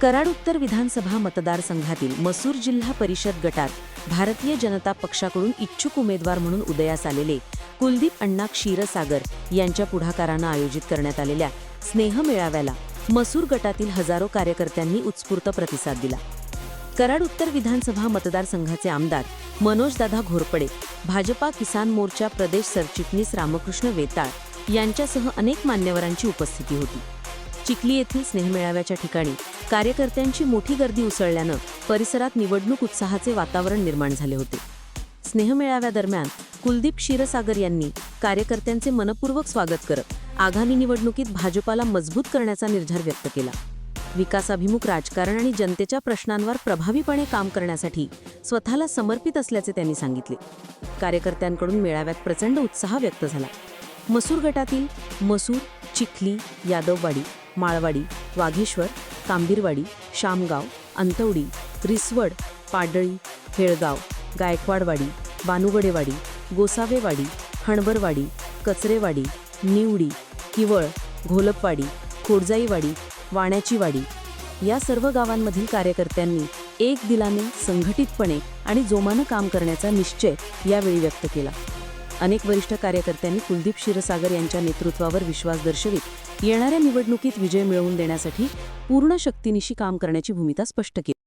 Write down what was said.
कराड उत्तर विधानसभा मतदारसंघातील मसूर जिल्हा परिषद गटात भारतीय जनता पक्षाकडून इच्छुक उमेदवार म्हणून उदयास आलेले कुलदीप अण्णा क्षीरसागर यांच्या पुढाकारानं आयोजित करण्यात आलेल्या स्नेह मेळाव्याला मसूर गटातील हजारो कार्यकर्त्यांनी उत्स्फूर्त प्रतिसाद दिला. कराड उत्तर विधानसभा मतदारसंघाचे आमदार मनोजदादा घोरपडे भाजपा किसान मोर्चा प्रदेश सरचिटणीस रामकृष्ण वेताळ यांच्यासह अनेक मान्यवरांची उपस्थिती होती. चिखली येथील स्नेहमेळाव्याच्या ठिकाणी कार्यकर्त्यांची मोठी गर्दी उसळल्यानं परिसरात निवडणूक उत्साहाचे वातावरण निर्माण झाले होते. स्नेहमेळाव्यादरम्यान कुलदीप क्षीरसागर यांनी कार्यकर्त्यांचे मनपूर्वक स्वागत करत आगामी निवडणुकीत भाजपाला मजबूत करण्याचा निर्धार व्यक्त केला. विकासाभिमुख राजकारण आणि जनतेच्या प्रश्नांवर प्रभावीपणे काम करण्यासाठी स्वतःला समर्पित असल्याचे त्यांनी सांगितले. कार्यकर्त्यांकडून मेळाव्यात प्रचंड उत्साह व्यक्त झाला. मसूर गटातील मसूर चिखली यादववाडी माळवाडी वाघेश्वर कांबीरवाडी शामगाव अंतवडी रिसवड पाडळी हेळगाव गायकवाडवाडी बानुगडेवाडी गोसावेवाडी हणबरवाडी कचरेवाडी निवडी किवळ घोलपवाडी खोडजाईवाडी वाण्याची वाडी या सर्व गावांमधील कार्यकर्त्यांनी एक दिलाने संघटितपणे आणि जोमानं काम करण्याचा निश्चय यावेळी व्यक्त केला. अनेक वरिष्ठ कार्यकर्त्यांनी कुलदीप क्षीरसागर यांच्या नेतृत्वावर विश्वास दर्शवित येणाऱ्या निवडणुकीत विजय मिळवून देण्यासाठी पूर्ण शक्तीनिशी काम करण्याची भूमिका स्पष्ट केली.